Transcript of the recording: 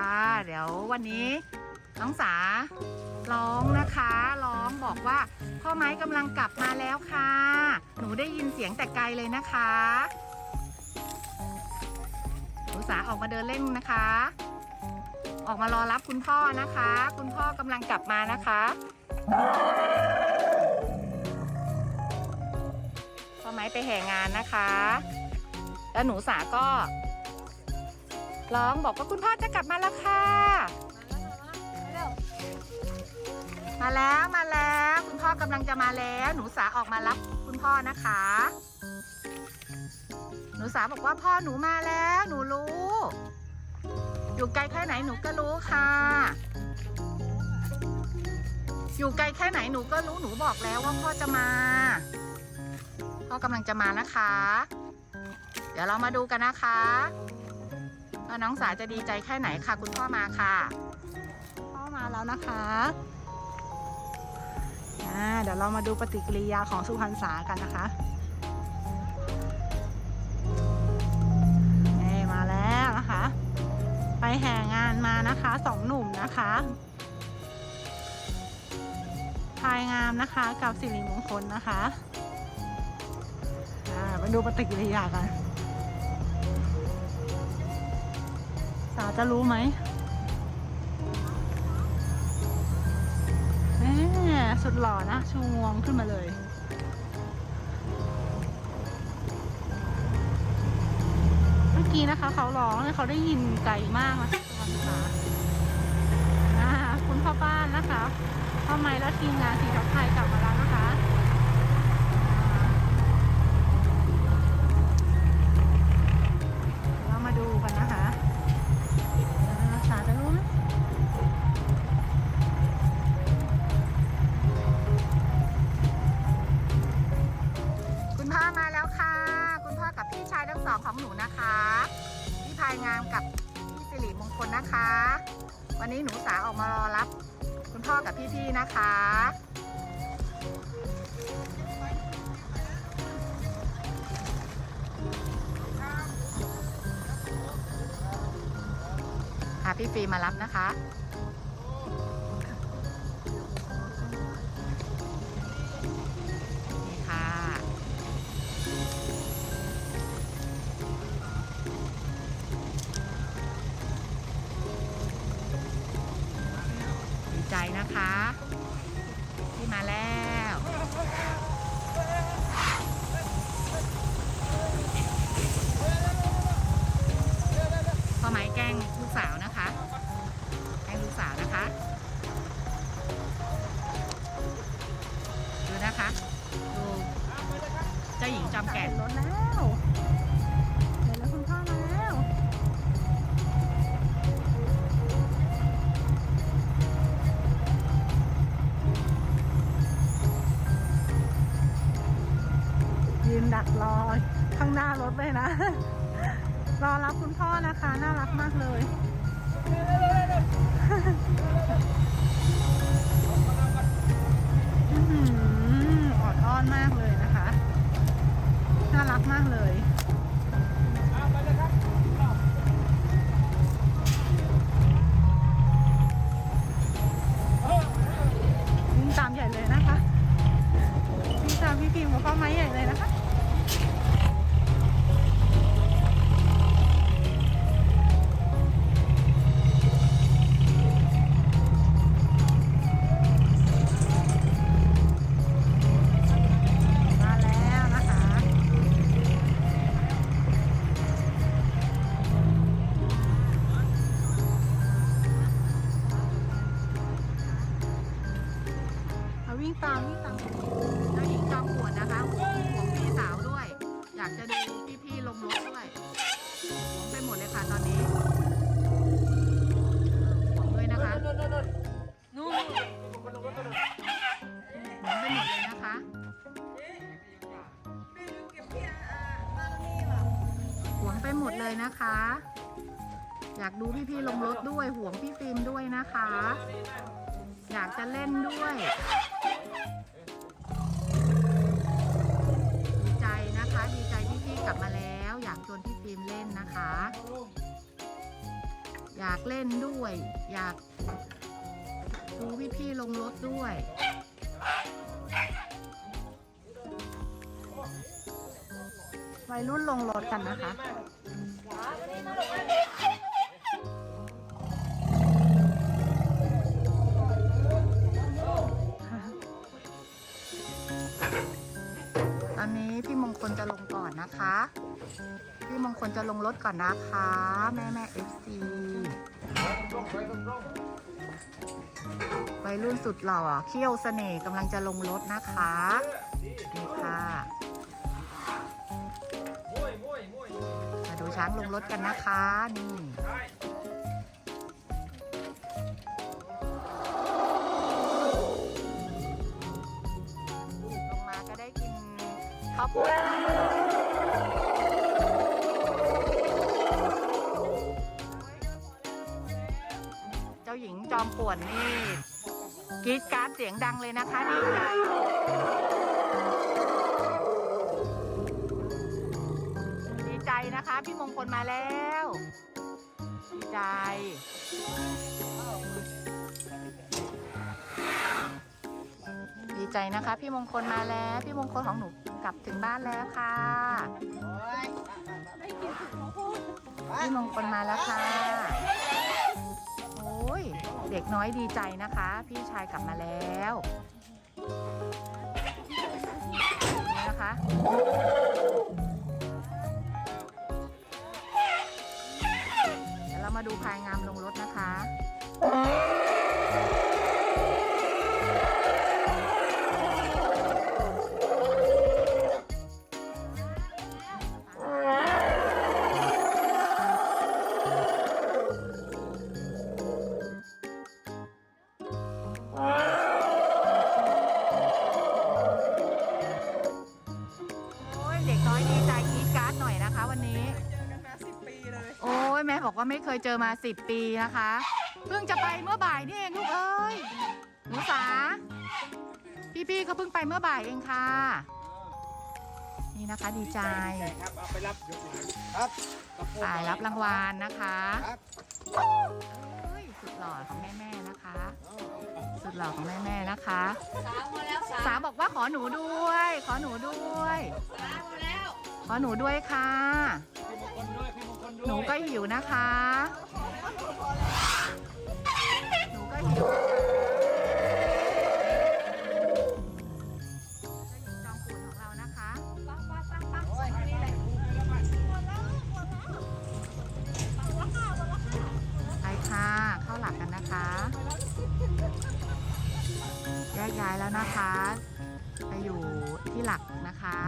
ค่ะ เดี๋ยววันนี้น้องสาร้องนะคะร้องบอกว่าพ่อไม้กำลังกลับมาแล้วค่ะ หนูได้ยินเสียงแต่ไกลเลยนะคะหนูสาออกมาเดินเล่นนะคะ ออกมารอรับคุณพ่อนะคะ คุณพ่อกำลังกลับมานะคะพ่อไม้ไปแห่งานนะคะ แล้วหนูสาก็ ร้องบอกว่าคุณพ่อจะกลับมาแล้วค่ะ มาแล้วมาแล้วคุณพ่อกำลังจะมาแล้ว หนูสาออกมารับคุณพ่อนะคะ หนูสาบอกว่าพ่อหนูมาแล้ว หนูรู้ อยู่ไกลแค่ไหนหนูก็รู้ค่ะ อยู่ไกลแค่ไหนหนูก็รู้หนูบอกแล้วว่าพ่อจะมา พ่อกำลังจะมานะคะ เดี๋ยวเรามาดูกันนะคะ ว่าน้องสาจะดีใจแค่ไหนค่ะ คุณพ่อมาค่ะ พ่อมาแล้วนะคะเดี๋ยวเรามาดูปฏิกิริยาของสุพรรณษากันนะคะนี่มาแล้วนะคะ ไปแห่งานมานะคะสองหนุ่มนะคะพายงามนะคะกับสิริมงคลนะคะอ่าไปดูปฏิกิริยากันาจะรู้ไหมแหมสุดหล่อนะ ชูงวงขึ้นมาเลยเมื่อกี้นะคะ เขาร้องเนี่ยเขาได้ยินไกลมากนะคะทุกคนค่ะอ่าคุณพ่อบ้านนะคะพ่อไม้และทีมงานสีทับไทยกลับมาแล้วนะคะ พ่อมาแล้วค่ะ คุณพ่อกับพี่ชายทั้งสองของหนูนะคะพี่พายงามกับพี่สิริมงคลนะคะ วันนี้หนูสาออกมารอรับ คุณพ่อกับพี่ๆนะคะพาพี่ฟีมารับนะคะ ล้งลูกสาวนะคะแกล้งลูกสาวนะคะ ดูนะคะ ดูเจ้าหญิงจอมแก่นรถแล้วเห็นแล้วคุณพ่อมาแล้วยืนดักรอข้างหน้ารถเลยนะ รอรับคุณพ่อนะคะ น่ารักมากเลยอืออ่อดอ้อนมากเลยนะคะ น่ารักมากเลย เอาวิ่งตามวิ่งตามเจ้าหญิงจอมปวนนะคะห่วงห่วงพี่สาวด้วย อยากจะดูพี่ๆลงรถด้วยห่วงไปหมดเลยค่ะตอนนี้ห่วงด้วยนะคะห่วงไปหมดเลยนะคะห่วงไปหมดเลยนะคะ อยากดูพี่ๆลงรถด้วยห่วงพี่ฟิล์มด้วยนะคะอยากจะเล่นด้วย ลับมาแล้ว อยากชวนพี่ฟิล์มเล่นนะคะ อยากเล่นด้วย อยากดูพี่พีลงรถด้วย วัยรุ่นลงรถกันนะคะ ลจะลงก่อนนะคะ พี่มงคลจะลงรถก่อนนะคะ แม่แม่เอฟซีวัยรุ่นสุดหล่อเขี้ยวเสน่ห์กำลังจะลงรถนะคะนี่ค่ะมาดูช้างลงรถกันนะคะนี่ ข้าวโพดเจ้าหญิงจอมป่วนนี่กรีดกราร์ดเสียงดังเลยนะคะดีใจดีใจนะคะ พี่มงคลมาแล้วดีใจดีใจนะคะ พี่มงคลมาแล้ว พี่มงคลของหนู กลับถึงบ้านแล้วค่ะพี่มงคลมาแล้วค่ะโอ้ยเด็กน้อยดีใจนะคะ พี่ชายกลับมาแล้วนี่นะคะเดี๋ยวเรามาดูพายงามลง ยแม่บอกว่าไม่เคยเจอมา10ปีนะคะ เพิ่งจะไปเมื่อบ่ายนี่เองลูกเอ้ยหนูสาพี่ๆเขาเพิ่งไปเมื่อบ่ายเองค่ะ นี่นะคะดีใจครับเอาไปรับยกหลานครับกระโปรงอ่ายรับรางวัลนะคะเอ้ยสุดหล่อของแม่ๆนะคะ สุดหล่อของแม่ๆนะคะ สาวมาแล้วสาวบอกว่าขอหนูด้วย ขอหนูด้วย สาวมาแล้ว ขอหนูด้วยค่ะพี่มงคลด้วยพี่ม หนูก็หิวนะคะ หนูก็หิวจอมปูนของเรานะคะปังปังปังปังนี่แหละไปค่ะ เข้าหลักกันนะคะแยกย้ายแล้วนะคะ ไปอยู่ที่หลักนะคะ